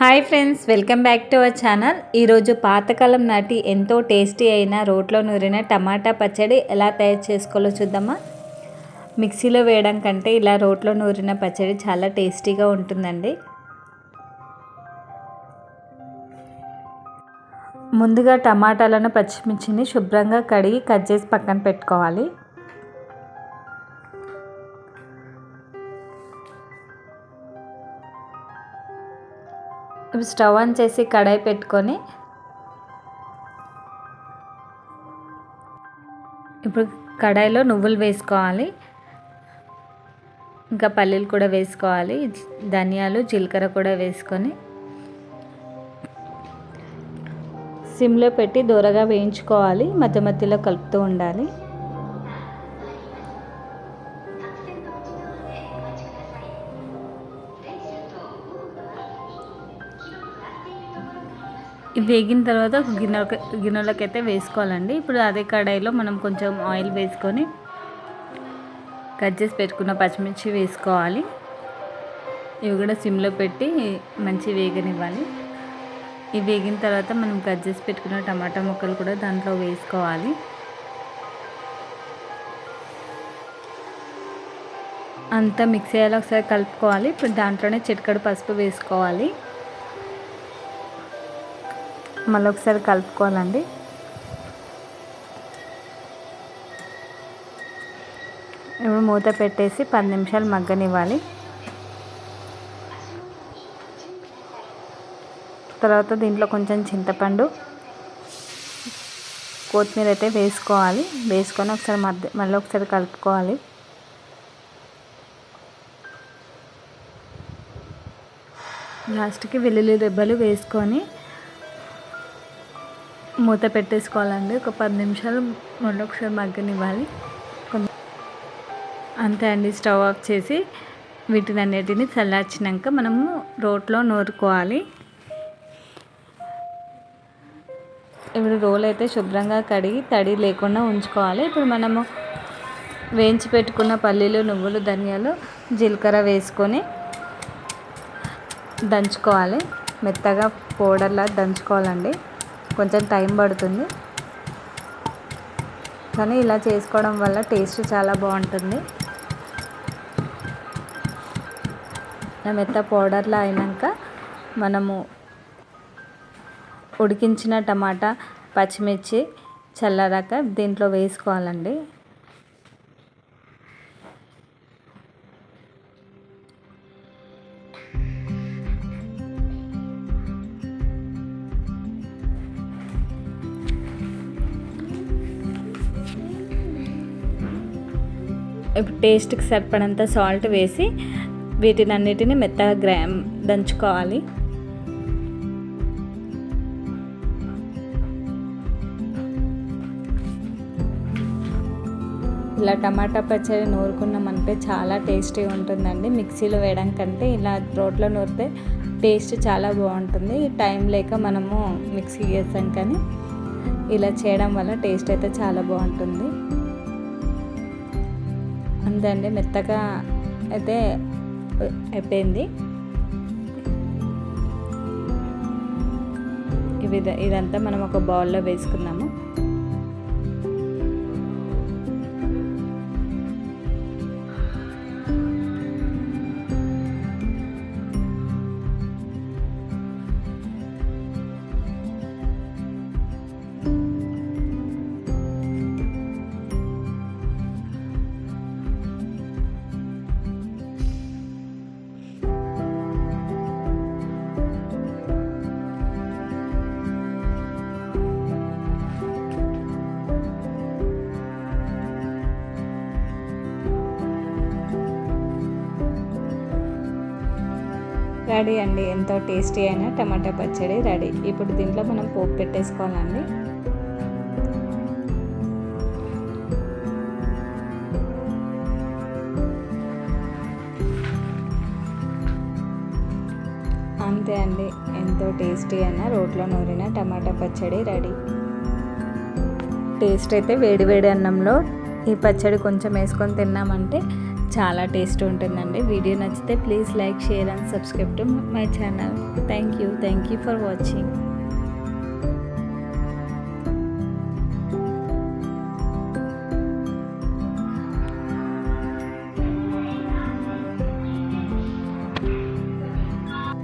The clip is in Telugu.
Hi friends welcome back to our channel. ఈరోజు పాతకాలం నాటి ఎంతో టేస్టీ అయిన రోట్లో నూరిన టమాటా పచ్చడి ఎలా తయారు చేసుకోవాలో చూద్దామా? మిక్సీలో వేయడం కంటే ఇలా రోట్లో నూరిన పచ్చడి చాలా టేస్టీగా ఉంటుందండి. ముందుగా టమాటాలను పచ్చిమిర్చిని శుభ్రంగా కడిగి కట్ చేసి పక్కన పెట్టుకోవాలి. ఇప్పుడు స్టవ్ ఆన్ చేసి కడాయి పెట్టుకొని ఇప్పుడు కడాయిలో నువ్వులు వేసుకోవాలి. ఇంకా పల్లీలు కూడా వేసుకోవాలి. ధనియాలు జీలకర్ర కూడా వేసుకొని సిమ్లో పెట్టి దూరగా వేయించుకోవాలి. మధ్య మధ్యలో కలుపుతూ ఉండాలి. ఇవి వేగిన తర్వాత ఒక గిన్నె గిన్నెలోకి అయితే వేసుకోవాలండి. ఇప్పుడు అదే కడాయిలో మనం కొంచెం ఆయిల్ వేసుకొని కట్ చేసి పెట్టుకున్న పచ్చిమిర్చి వేసుకోవాలి. ఇవి కూడా సిమ్లో పెట్టి మంచి వేగనివ్వాలి. ఇవి వేగిన తర్వాత మనం కట్ చేసి పెట్టుకున్న టమాటా ముక్కలు కూడా దాంట్లో వేసుకోవాలి. అంతా మిక్స్ అయ్యేలా ఒకసారి కలుపుకోవాలి. ఇప్పుడు దాంట్లోనే చిటికడు పసుపు వేసుకోవాలి. మళ్ళీ ఒకసారి కలుపుకోవాలండి. ఇప్పుడు మూత పెట్టేసి పది నిమిషాలు మగ్గనివ్వాలి. తర్వాత దీంట్లో కొంచెం చింతపండు కొత్తిమీర అయితే వేసుకోవాలి. వేసుకొని ఒకసారి మధ్య మళ్ళీ ఒకసారి కలుపుకోవాలి. లాస్ట్కి వెల్లుల్లి దెబ్బలు వేసుకొని మూత పెట్టేసుకోవాలండి. ఒక పది నిమిషాలు మళ్ళీ ఒకసారి మగ్గనివ్వాలి. అంతే అండి స్టవ్ ఆఫ్ చేసి వీటిని అన్నిటిని చల్లార్చినాక మనము రోట్లో నూరుకోవాలి. ఇప్పుడు రోల్ అయితే శుభ్రంగా కడిగి తడి లేకుండా ఉంచుకోవాలి. ఇప్పుడు మనము వేయించి పెట్టుకున్న పల్లీలు నువ్వులు ధనియాలు జీలకర్ర వేసుకొని దంచుకోవాలి. మెత్తగా పౌడర్లా దంచుకోవాలండి. కొంచెం టైం పడుతుంది. కానీ ఇలా చేసుకోవడం వల్ల టేస్ట్ చాలా బాగుంటుంది. మెత్త పౌడర్లా అయినాక మనము ఉడికించిన టమాటా పచ్చిమిర్చి చల్లరాక దీంట్లో వేసుకోవాలండి. ఇప్పుడు టేస్ట్కి సరిపడంత సాల్ట్ వేసి వీటిని అన్నిటిని మెత్తగా గ్రామ్ దంచుకోవాలి. ఇలా టమాటా పచ్చడి నూరుకున్నామంటే చాలా టేస్టీగా ఉంటుందండి. మిక్సీలో వేయడం కంటే ఇలా రోట్లో నూరితే టేస్ట్ చాలా బాగుంటుంది. టైం లేక మనము మిక్సీ చేస్తాం కానీ ఇలా చేయడం వల్ల టేస్ట్ అయితే చాలా బాగుంటుంది. అంతే మెత్తగా అయితే అయిపోయింది. ఇవి ఇదంతా మనం ఒక బౌల్లో వేసుకున్నాము. రెడీ అండి ఎంతో టేస్టీ అయిన టమాటా పచ్చడి రెడీ. ఇప్పుడు దీంట్లో మనం పోపు పెట్టేసుకోవాలండి. అంతే అండి ఎంతో టేస్టీ అయిన రోట్లో నూరిన టమాటా పచ్చడి రెడీ. టేస్ట్ అయితే వేడి వేడి అన్నంలో ఈ పచ్చడి కొంచెం వేసుకొని తిన్నామంటే చాలా టేస్ట్ ఉంటుందండి. వీడియో నచ్చితే please like share and subscribe to my channel. Thank you. Thank you for watching.